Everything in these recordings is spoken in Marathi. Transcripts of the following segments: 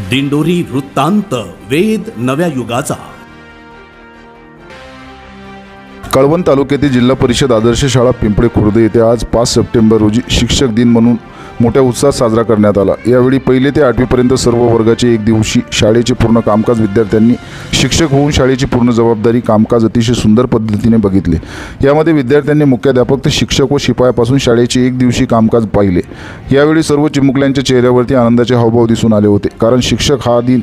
दिंडोरी वृत्तांत वेद नव्या युगाचा. कळवण तालुक्यातील जिल्हा परिषद आदर्श शाळा पिंपळे खुर्द येथे आज पाच सप्टेंबर रोजी शिक्षक दिन म्हणून मोठ्या उत्साहात साजरा करण्यात आला. यावेळी पहिले ते आठवीपर्यंत सर्व वर्गाचे एक दिवशी शाळेचे पूर्ण कामकाज विद्यार्थ्यांनी शिक्षक होऊन शाळेची पूर्ण जबाबदारी कामकाज अतिशय सुंदर पद्धतीने बघितले. यामध्ये विद्यार्थ्यांनी मुख्याध्यापक ते शिक्षक व शिपायापासून शाळेचे एक दिवशी कामकाज पाहिले. यावेळी सर्व चिमुकल्यांच्या चेहऱ्यावरती आनंदाचे हावभाव दिसून आले होते कारण शिक्षक हा दिन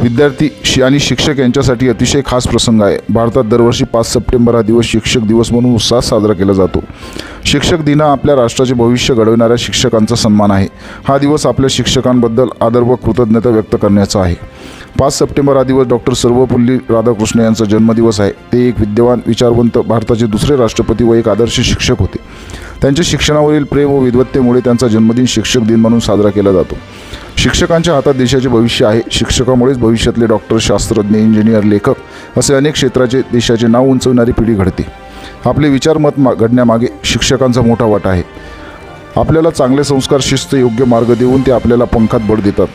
विद्यार्थी शि आणि शिक्षक यांच्यासाठी अतिशय खास प्रसंग आहे. भारतात दरवर्षी पाच सप्टेंबर हा दिवस शिक्षक दिवस म्हणून उत्साहात साजरा केला जातो. शिक्षक दिन हा आपल्या राष्ट्राचे भविष्य घडविणाऱ्या शिक्षकांचा सन्मान आहे. हा दिवस आपल्या शिक्षकांबद्दल आदर व कृतज्ञता व्यक्त करण्याचा आहे. पाच सप्टेंबर हा दिवस डॉक्टर सर्वपल्ली राधाकृष्ण यांचा जन्मदिवस आहे. ते एक विद्यमान विचारवंत भारताचे दुसरे राष्ट्रपती व एक आदर्श शिक्षक होते. त्यांच्या शिक्षणावरील प्रेम व विद्वत्तेमुळे त्यांचा जन्मदिन शिक्षक दिन म्हणून साजरा केला जातो. शिक्षकांच्या हातात देशाचे भविष्य आहे. शिक्षकामुळेच भविष्यातले डॉक्टर शास्त्रज्ञ इंजिनियर लेखक असे अनेक क्षेत्राचे देशाचे नाव उंचवणारी पिढी घडते. आपले विचारमत मा घडण्यामागे शिक्षकांचा मोठा वाटा आहे. आपल्याला चांगले संस्कार शिस्त योग्य मार्ग देऊन ते आपल्याला पंखात बळ देतात.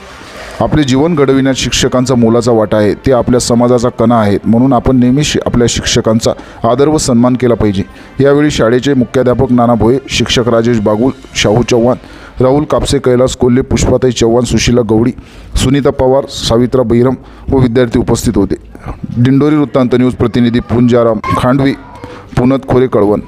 आपले जीवन घडविण्यात शिक्षकांचा मोलाचा वाटा आहे. ते आपल्या समाजाचा कणा आहेत. म्हणून आपण नेहमी शि आपल्या शिक्षकांचा आदर व सन्मान केला पाहिजे. यावेळी शाळेचे मुख्याध्यापक नाना भोये शिक्षक राजेश बागुल शाहू चव्हाण राहुल कापसे कैलास कोल्हे पुष्पाताई चव्हाण सुशीला गवडी सुनीता पवार सावित्रा बैरम व विद्यार्थी उपस्थित होते. दिंडोरी वृत्तांत न्यूज प्रतिनिधी पुंजाराम खांडवी पुनत खोरे कळवण.